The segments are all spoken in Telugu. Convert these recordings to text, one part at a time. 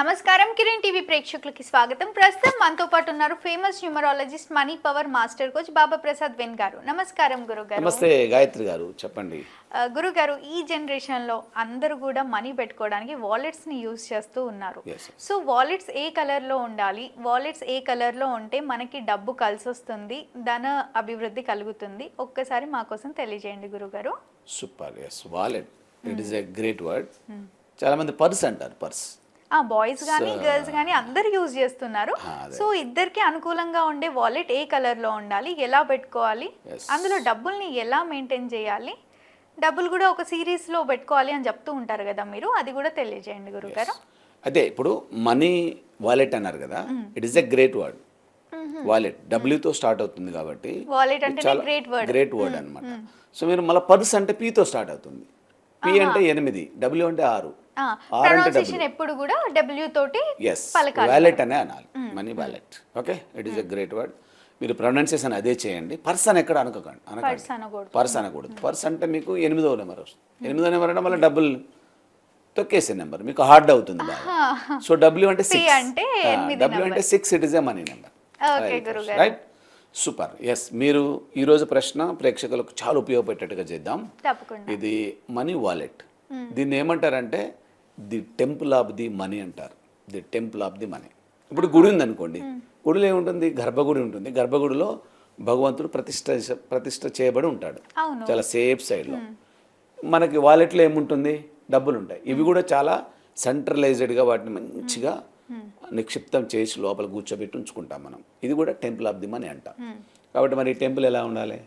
నమస్కారం. కిరణ్ టీవీ ప్రేక్షకులకి స్వాగతం. ప్రస్తుతం మనతో పాటు ఉన్నారు famous numerologist money power master coach Baba Prasad when గారు. నమస్కారం గురుగారు. నమస్తే గాయత్రి గారు. చెప్పండి. గురుగారు ఈ జనరేషన్లో అందరూ కూడా మనీ పెట్టుకోవడానికి వాలెట్స్ని యూజ్ చేస్తూ ఉన్నారు. సో వాలెట్స్ ఏ కలర్లో ఉండాలి? వాలెట్స్ ఏ కలర్లో ఉంటే మనకి డబ్బు కలిసి వస్తుంది ధన అభివృద్ధి కలుగుతుంది? ఒక్కసారి మా కోసం తెలియజేయండి గురుగారు. Super yes wallet it is a great word చాలా మంది పర్స్ అంటారు పర్స్ బాయ్స్ కానీ గర్ల్స్ కానీ అందరు యూజ్ చేస్తున్నారు. సో ఇద్దరికి అనుకూలంగా ఉండే వాలెట్ ఏ కలర్లో ఉండాలి ఎలా పెట్టుకోవాలి. అందులో డబ్బుల్ని ఎలా మెయింటైన్ చేయాలి డబ్బులు కూడా ఒక సిరీస్లో పెట్టుకోవాలి అని చెప్తూ ఉంటారు కదా మీరు అది కూడా తెలియజేయండి గురుగారు. అదే ఇప్పుడు మనీ వాలెట్ అన్నారు కదా it is a great word. Wallet డబ్ల్యూతో start అవుతుంది కాబట్టి Wallet అంటేనే great word. గ్రేట్ వర్డ్ అనమాట సో మీరు మళ్ళీ పర్స్ అంటే పీతో స్టార్ట్ అవుతుంది. పి అంటే ఎనిమిది డబ్ల్యూ అంటే ఆరు. అంటే ప్రొనౌన్సియేషన్ ఎప్పుడు కూడా డబ్ల్యూ తోటి ఎస్ వ్యాలెట్ అనే అనాలి. Money wallet okay it is a great word మీరు ప్రొనౌన్సియేషన్ అదే చేయండి. పర్స్ అని ఎక్కడ అనకండి అనకండి. పర్స్ అనకూడదు. పర్స్ అంటే మీకు ఎనిమిదవ నెంబర్ వస్తుంది. ఎనిమిదో నెంబర్ అంటే మళ్ళీ డబుల్ తొక్కేసే నెంబర్. మీకు హార్డ్ అవుతుంది సో డబ్ల్యూ అంటే సిక్స్ అంటే ఎనిమిది డబ్ల్యూ అంటే six it is a money number. Right super yes మీరు ఈరోజు ప్రశ్న ప్రేక్షకులకు చాలా ఉపయోగపడేటట్టుగా చేద్దాం. ఇది మనీ వాలెట్ దీన్ని ఏమంటారంటే the temple of the money అంటారు. The temple of the money. ఇప్పుడు గుడి ఉందనుకోండి గుడిలో ఏముంటుంది? గర్భగుడి ఉంటుంది. గర్భగుడిలో భగవంతుడు ప్రతిష్ట ప్రతిష్ట చేయబడి ఉంటాడు. చాలా సేఫ్ సైడ్లో. మనకి వాలెట్లో ఏముంటుంది? డబ్బులు ఉంటాయి ఇవి కూడా చాలా సెంట్రలైజ్డ్గా వాటిని మంచిగా నిక్షిప్తం చేసి లోపల కూర్చోబెట్టి ఉంచుకుంటాం మనం. ఇది కూడా టెంపుల్ ఆఫ్ ది మనీ అంటాం. కాబట్టి మరి ఈ టెంపుల్ ఎలా ఉండాలి?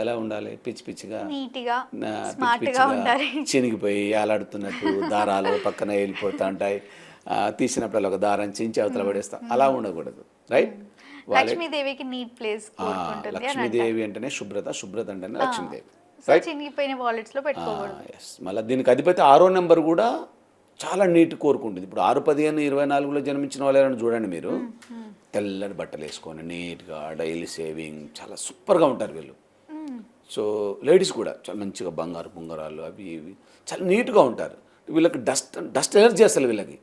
ఎలా ఉండాలి? పిచ్చి పిచ్చిగా పిచ్చి పిచ్చిగా చినిగిపోయి ఏలాడుతున్నట్టు దారాలు పక్కన వెళ్ళిపోతూ ఉంటాయి. తీసినప్పుడు ఒక దారం చించి అవతల పడేస్తాం. అలా ఉండకూడదు. రైట్? లక్ష్మీదేవికి నీట్ ప్లేస్ లక్ష్మీదేవి అంటేనే శుభ్రత శుభ్రత అంటేనే లక్ష్మీదేవి. సో చినిగిపోయిన వాలెట్స్లో పెట్టుకోకూడదు. ఎస్ మళ్ళీ దీనికి అధిపతి ఆరో నెంబర్ కూడా చాలా నీట్ కోరుకుంటుంది. ఇప్పుడు ఆరు పదిహేను ఇరవై నాలుగులో జన్మించిన వాళ్ళు చూడండి మీరు. తెల్లటి బట్టలు వేసుకొని నీట్గా డైలీ సేవింగ్ చాలా సూపర్గా ఉంటారు వీళ్ళు. సో లేడీస్ కూడా చాలా మంచిగా బంగారు బొంగరాలు అవి ఇవి చాలా నీట్గా ఉంటారు. వీళ్ళకి డస్ట్ డస్ట్ ఎలర్జీ అసలు వీళ్ళకి.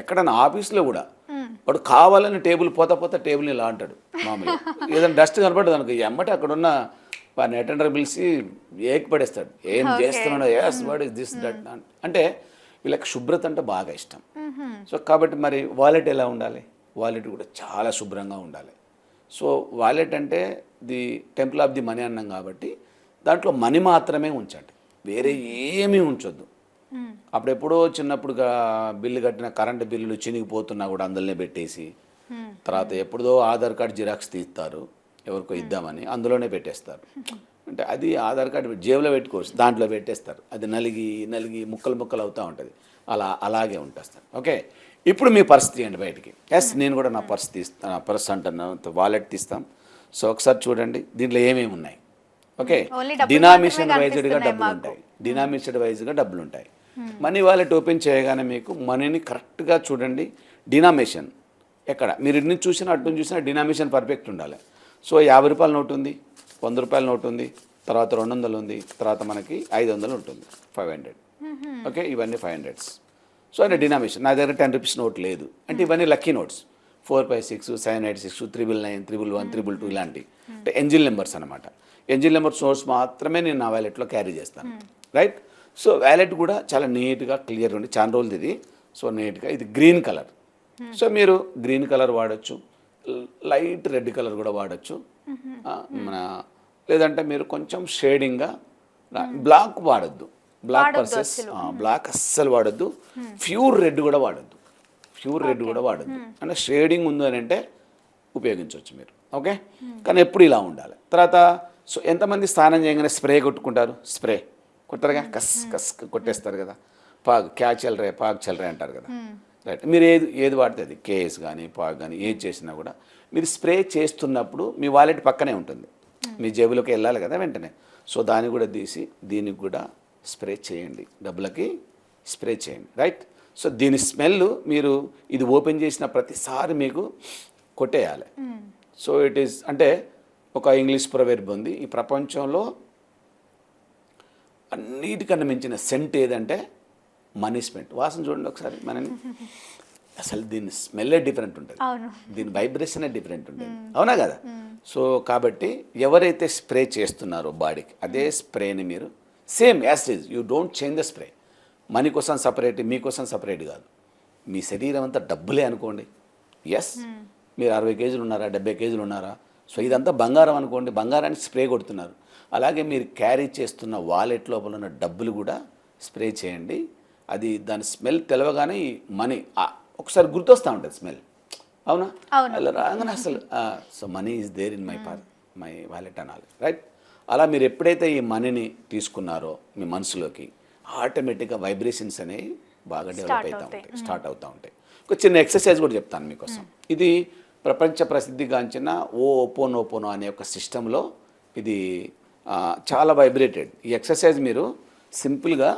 ఎక్కడన్నా ఆఫీస్లో కూడా వాడు కావాలని టేబుల్ పోతా పోతా టేబుల్ని ఇలా అంటాడు మామూలుగా. ఏదైనా డస్ట్ కనపడదు అనుకో ఎమ్మటే అక్కడ ఉన్న వాడిని అటెండర్ పిలిచి ఏకి పడేస్తాడు. ఏం చేస్తున్నాడో? Yes what is this that అంటే వీళ్ళకి శుభ్రత అంటే బాగా ఇష్టం. సో కాబట్టి మరి వాలెట్ ఎలా ఉండాలి? వాలెట్ కూడా చాలా శుభ్రంగా ఉండాలి. సో వాలెట్ అంటే the temple of the money అన్నాం కాబట్టి దాంట్లో మనీ మాత్రమే ఉంచండి. వేరే ఏమీ ఉంచొద్దు. అప్పుడెప్పుడో చిన్నప్పుడు గా- బిల్లు కట్టిన కరెంటు బిల్లులు చినిగిపోతున్నా కూడా అందులోనే పెట్టేసి తర్వాత ఎప్పుడుదో ఆధార్ కార్డ్ జిరాక్స్ తీస్తారు ఎవరికో ఇద్దామని అందులోనే పెట్టేస్తారు. అంటే అది ఆధార్ కార్డు జేబులో పెట్టుకోవచ్చు దాంట్లో పెట్టేస్తారు. అది నలిగి నలిగి ముక్కలు ముక్కలు అవుతూ ఉంటుంది. అలా అలాగే ఉంటేస్తారు ఓకే? ఇప్పుడు మీ పర్స్ తీయండి బయటికి? ఎస్ నేను కూడా నా పర్స్ తీస్తాను నా పర్స్ అంటున్నాను వాలెట్ తీస్తాం. సో ఒకసారి చూడండి దీంట్లో ఏమేమి ఉన్నాయి? ఓకే. డినామినేషన్ వైజ్డ్గా డబ్బులు. ఉంటాయి డినామినేషన్ వైజ్గా డబ్బులు ఉంటాయి మనీ వాలెట్ ఓపెన్ చేయగానే మీకు మనీని కరెక్ట్గా చూడండి. డినామినేషన్ ఎక్కడ? మీరు ఇన్ని చూసినా అటు నుంచి చూసినా డినామినేషన్ పర్ఫెక్ట్ ఉండాలి. సో యాభై రూపాయల నోట్ ఉంది వంద రూపాయల నోట్ ఉంది తర్వాత రెండు వందలు ఉంది తర్వాత మనకి ఐదు వందలు ఉంటుంది ఫైవ్ హండ్రెడ్ ఓకే? ఇవన్నీ ఫైవ్ హండ్రెడ్స్ సో అంటే డినామినేషన్ నా దగ్గర టెన్ రూపీస్ నోట్ లేదు. అంటే ఇవన్నీ lucky notes four five six seven eight six triple nine triple one triple two ఇలాంటి. అంటే ఎంజిల్ నెంబర్స్ అనమాట ఎంజిల్ నెంబర్స్ నోట్స్ మాత్రమే నేను నా వ్యాలెట్లో క్యారీ చేస్తాను. రైట్? సో వ్యాలెట్ కూడా చాలా నీట్గా క్లియర్ ఉంది. చాలా రోజులు ఇది. సో నీట్గా. ఇది గ్రీన్ కలర్. సో మీరు గ్రీన్ కలర్ వాడచ్చు. లైట్ రెడ్ కలర్ కూడా వాడచ్చు. మన లేదంటే మీరు కొంచెం షేడింగ్గా బ్లాక్ వాడద్దు. బ్లాక్ పర్సెస్ బ్లాక్ అస్సలు వాడద్దు. ప్యూర్ రెడ్ కూడా వాడద్దు. ప్యూర్ రెడ్ కూడా వాడద్దు. అంటే షేడింగ్ ఉంది అని అంటే ఉపయోగించవచ్చు మీరు. ఓకే కానీ ఎప్పుడు ఇలా ఉండాలి. తర్వాత సో ఎంతమంది స్నానం చేయగానే స్ప్రే కొట్టుకుంటారు? స్ప్రే. కొట్టారుగా కస్ కస్ కొట్టేస్తారు కదా. పాగ్ క్యా చల్రే పాగ్ చల్రే అంటారు కదా. రైట్ మీరు ఏది ఏది వాడితే అది కేఎస్ కానీ పాగ్ కానీ ఏది చేసినా కూడా మీరు స్ప్రే చేస్తున్నప్పుడు మీ వాలెట్ పక్కనే ఉంటుంది. మీ జేబులోకి వెళ్ళాలి కదా వెంటనే. సో దాన్ని కూడా తీసి దీనికి కూడా స్ప్రే చేయండి. డబ్బులకి స్ప్రే చేయండి. రైట్ సో దీని స్మెల్ మీరు ఇది ఓపెన్ చేసిన ప్రతిసారి మీకు కొట్టేయాలి. సో ఇట్ ఈస్ అంటే ఒక ఇంగ్లీష్ ప్రొవెర్బ్ ఉంది. ఈ ప్రపంచంలో అన్నిటికన్నా మించిన సెంట్ ఏదంటే మనీ స్పెంట్ వాసన చూడండి ఒకసారి మనని. అసలు దీని స్మెల్లే డిఫరెంట్ ఉంటుంది. దీని వైబ్రేషనే డిఫరెంట్ ఉంటుంది. అవునా కదా? సో కాబట్టి ఎవరైతే స్ప్రే చేస్తున్నారో బాడీకి అదే స్ప్రేని మీరు same acid you don't change the spray money కోసం సపరేట్ మీకోసం సపరేట్ కాదు. మీ శరీరం అంతా డబ్బులే అనుకోండి. ఎస్ మీరు అరవై కేజీలు ఉన్నారా డెబ్బై కేజీలు ఉన్నారా? సో ఇదంతా బంగారం అనుకోండి బంగారానికి స్ప్రే కొడుతున్నారు. అలాగే మీరు క్యారీ చేస్తున్న వాలెట్ లోపల ఉన్న డబ్బులు కూడా స్ప్రే చేయండి. అది దాని స్మెల్ తెలవగానే ఈ మనీ ఒకసారి గుర్తొస్తూ ఉంటుంది స్మెల్. అవునా? అవును. అలా రాగానే అసలు so money is there in my par my wallet అనాలి. రైట్ అలా మీరు ఎప్పుడైతే ఈ మనీని తీసుకున్నారో మీ మనసులోకి ఆటోమేటిక్గా వైబ్రేషన్స్ అనేవి బాగా డెవలప్ అవుతూ. ఉంటాయి స్టార్ట్ అవుతూ ఉంటాయి. ఒక చిన్న ఎక్సర్సైజ్ కూడా చెప్తాను మీకోసం. ఇది ప్రపంచ ప్రసిద్ధిగాంచిన ఓ ఓపోన్ ఓపోనో అనే ఒక సిస్టంలో ఇది చాలా వైబ్రేటెడ్ ఈ ఎక్సర్సైజ్ మీరు సింపుల్గా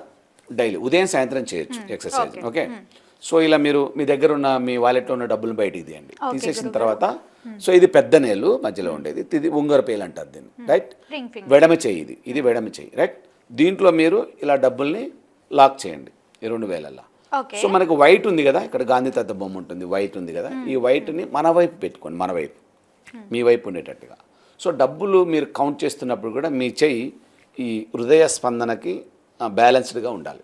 డైలీ ఉదయం సాయంత్రం చేయొచ్చు ఎక్సర్సైజ్ ఓకే సో ఇలా మీరు మీ దగ్గర ఉన్న మీ వాలెట్లో ఉన్న డబ్బులు బయటికి తీయండి. తీసేసిన తర్వాత సో ఇది పెద్ద నేలు మధ్యలో ఉండేది. ఇది ఉంగర పేలు అంటారు దీన్ని రైట్ వెడమ చెయ్యి ఇది. ఇది వెడమ చెయ్యి రైట్ దీంట్లో మీరు ఇలా డబ్బుల్ని లాక్ చేయండి ఈ రెండు వేలల్లో. సో మనకు వైట్ ఉంది కదా ఇక్కడ గాంధీ తాత బొమ్మ ఉంటుంది వైట్ ఉంది కదా ఈ వైట్ని మన వైపు పెట్టుకోండి మన వైపు. మీ వైపు ఉండేటట్టుగా. సో డబ్బులు మీరు కౌంట్ చేస్తున్నప్పుడు కూడా మీ చెయ్యి ఈ హృదయ స్పందనకి బ్యాలెన్స్డ్గా ఉండాలి.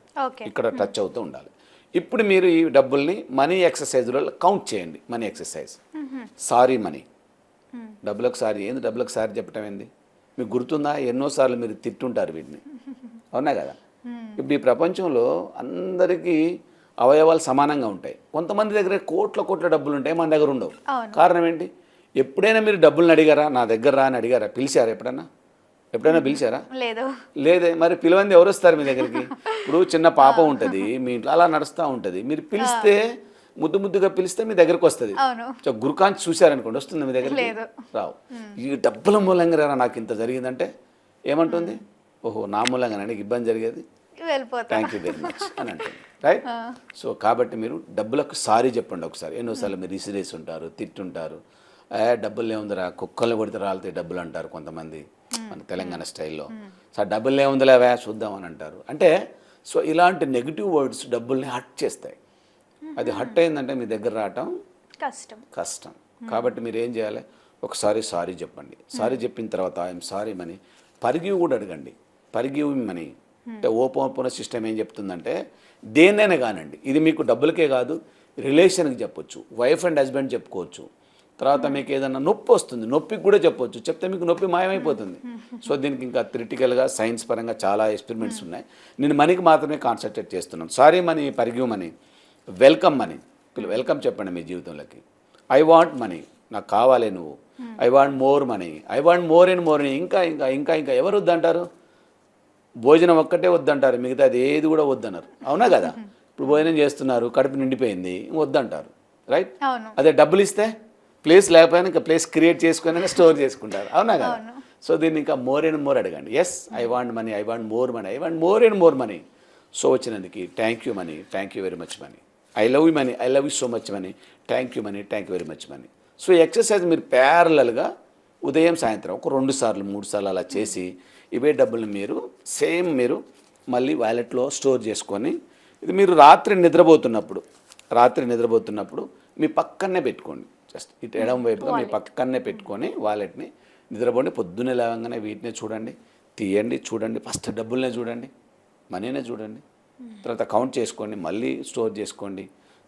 ఇక్కడ టచ్ అవుతూ ఉండాలి. ఇప్పుడు మీరు ఈ డబ్బుల్ని మనీ ఎక్సర్సైజ్లో కౌంట్ చేయండి మనీ ఎక్సర్సైజ్. Sorry money. డబ్బులకు సారీ ఏంది డబ్బులకు సారీ చెప్పటం ఏంది? మీకు గుర్తుందా? ఎన్నోసార్లు మీరు తిట్టుంటారు వీటిని. అవునా కదా? ఇప్పుడు ఈ ప్రపంచంలో అందరికీ అవయవాలు సమానంగా ఉంటాయి. కొంతమంది దగ్గర కోట్ల కోట్ల డబ్బులు ఉంటాయి మన దగ్గర ఉండవు. కారణం ఏంటి? ఎప్పుడైనా మీరు డబ్బుల్ని అడిగారా? నా దగ్గర రా అని అడిగారా? పిలిచారా ఎప్పుడన్నా? ఎప్పుడైనా పిలిచారా? లేదు. లేదే. మరి పిలవంది ఎవరు వస్తారు మీ దగ్గరికి? ఇప్పుడు చిన్న పాప ఉంటుంది మీ ఇంట్లో అలా నడుస్తూ ఉంటుంది. మీరు పిలిస్తే ముద్దు ముద్దుగా పిలిస్తే మీ దగ్గరకు వస్తుంది. గురుకాంత్ చూశారనుకోండి వస్తుంది మీ దగ్గరికి? లేదు. రావు. ఈ డబ్బుల మూలంగా నాకు ఇంత జరిగిందంటే ఏమంటుంది? ఓహో నా మూలంగా నాకు ఇబ్బంది జరిగేది? థ్యాంక్ యూ వెరీ మచ్ అని అంటుంది. రైట్ సో కాబట్టి మీరు డబ్బులకు సారీ చెప్పండి ఒకసారి. ఎన్నోసార్లు మీరు ఇసిరేసి ఉంటారు తిట్టుంటారు. ఏ డబ్బులు ఏముందిరా? కుక్కలు కొడితే రాలితే డబ్బులు అంటారు కొంతమంది మన తెలంగాణ స్టైల్లో. సో డబ్బులు ఏముందిలేవా చూద్దాం అని అంటారు. అంటే సో ఇలాంటి నెగిటివ్ వర్డ్స్ డబ్బుల్ని హట్ చేస్తాయి. అది హట్ అయిందంటే మీ దగ్గర రావటం కష్టం. కష్టం. కాబట్టి మీరు ఏం చేయాలి? ఒకసారి సారీ చెప్పండి. సారీ చెప్పిన తర్వాత ఐఎమ్ సారీ మనీ. పరిగివ్ కూడా అడగండి. పరిగివ్ మనీ అంటే ఓపెన్ ఓపెన్ సిస్టమ్ ఏం చెప్తుందంటే దేన్నైనా కానండి ఇది మీకు డబ్బులకే కాదు రిలేషన్కి చెప్పొచ్చు వైఫ్ అండ్ హస్బెండ్ చెప్పుకోవచ్చు. తర్వాత మీకు ఏదైనా నొప్పి వస్తుంది నొప్పికి కూడా చెప్పొచ్చు చెప్తే మీకు నొప్పి మాయమైపోతుంది. సో దీనికి ఇంకా థిరిటికల్గా సైన్స్ పరంగా చాలా ఎక్స్పెరిమెంట్స్ ఉన్నాయి. నేను మనీకి మాత్రమే కాన్సన్ట్రేట్ చేస్తున్నాను. Sorry money forgive money. Welcome money welcome చెప్పండి మీ జీవితంలోకి. ఐ వాంట్ మనీ నాకు కావాలి నువ్వు. I want more money I want more and more ఇంకా ఇంకా ఇంకా ఇంకా ఎవరు వద్దంటారు? భోజనం ఒక్కటే వద్దంటారు మిగతా అది ఏది కూడా వద్దన్నారు అవునా కదా? ఇప్పుడు భోజనం చేస్తున్నారు కడుపు నిండిపోయింది వద్దంటారు. రైట్ అదే డబ్బులు ఇస్తే ప్లేస్ లేకపోయినా ఇంకా ప్లేస్ క్రియేట్ చేసుకొని స్టోర్ చేసుకుంటారు. అవునా కదా. సో దీన్ని ఇంకా మోర్ అండ్ మోర్ అడగండి. Yes I want money I want more money I want more and more money so వచ్చినందుకు thank you money thank you very much money I love you money I love you so much money thank you money thank you very much money so exercise మీరు ప్యారలల్గా ఉదయం సాయంత్రం ఒక రెండు సార్లు మూడు సార్లు అలా చేసి ఇవే డబ్బులు మీరు సేమ్ మీరు మళ్ళీ వ్యాలెట్లో స్టోర్ చేసుకొని ఇది మీరు రాత్రి నిద్రపోతున్నప్పుడు రాత్రి నిద్రపోతున్నప్పుడు మీ పక్కనే పెట్టుకోండి. జస్ట్ ఇటు ఎడం వైపుగా మీ పక్కనే పెట్టుకొని వాలెట్ని నిద్రపోండి. పొద్దున్నే లేవగానే వీటినే చూడండి తీయండి చూడండి ఫస్ట్ డబ్బులనే చూడండి మనీనే చూడండి. తర్వాత కౌంట్ చేసుకోండి మళ్ళీ స్టోర్ చేసుకోండి.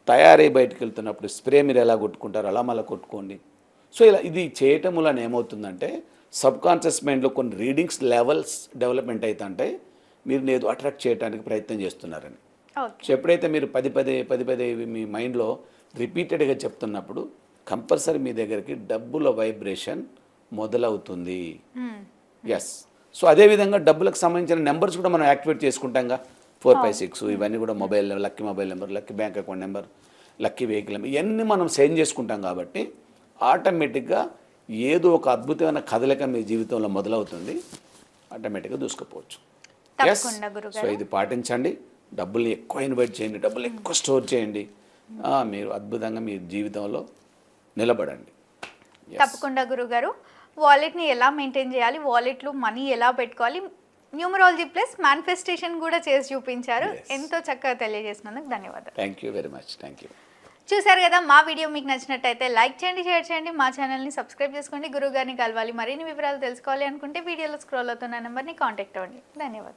తయారై బయటకు వెళ్తున్నప్పుడు స్ప్రే మీరు ఎలా కొట్టుకుంటారో అలా మళ్ళీ కొట్టుకోండి. సో ఇలా ఇది చేయటం వలన ఏమవుతుందంటే సబ్ కాన్షియస్ మైండ్లో కొన్ని రీడింగ్స్ లెవెల్స్ డెవలప్మెంట్ అవుతుంటే మీరు ఏదో అట్రాక్ట్ చేయడానికి ప్రయత్నం చేస్తున్నారని. సో ఎప్పుడైతే మీరు పది పదే పది పదే మీ మైండ్లో రిపీటెడ్గా చెప్తున్నప్పుడు కంపల్సరీ మీ దగ్గరికి డబ్బుల వైబ్రేషన్ మొదలవుతుంది. ఎస్ సో అదేవిధంగా డబ్బులకు సంబంధించిన నెంబర్స్ కూడా మనం యాక్టివేట్ చేసుకుంటాంగా. ఫోర్ ఫైవ్ సిక్స్ ఇవన్నీ కూడా mobile lucky mobile number lucky bank account number lucky vehicle number ఇవన్నీ మనం సెండ్ చేసుకుంటాం కాబట్టి ఆటోమేటిక్గా ఏదో ఒక అద్భుతమైన కదలిక మీ జీవితంలో మొదలవుతుంది ఆటోమేటిక్గా దూసుకుపోవచ్చు. సో ఇది పాటించండి డబ్బుల్ని ఎక్కువ ఇన్వైట్ చేయండి డబ్బులు ఎక్కువ స్టోర్ చేయండి. మీరు అద్భుతంగా మీ జీవితంలో నిలబడండి. తప్పకుండా గురుగారు. వాలెట్ని ఎలా మెయింటైన్ చేయాలి? వాలెట్లో మనీ ఎలా పెట్టుకోవాలి? న్యూమరాలజీ ప్లస్ మేనిఫెస్టేషన్ కూడా చేసి చూపించారు. ఎంతో చక్కగా తెలియజేసినందుకు ధన్యవాదాలు. Thank you very much thank you చూసారు కదా మా వీడియో మీకు నచ్చినట్టయితే లైక్ చేయండి షేర్ చేయండి మా ఛానల్ని సబ్స్క్రైబ్ చేసుకోండి గురువు గారిని కలవాలి. మరిన్ని వివరాలు తెలుసుకోవాలి అనుకుంటే వీడియోలో స్క్రోల్ అవుతున్న నెంబర్ని కాంటాక్ట్ అవ్వండి. ధన్యవాదాలు.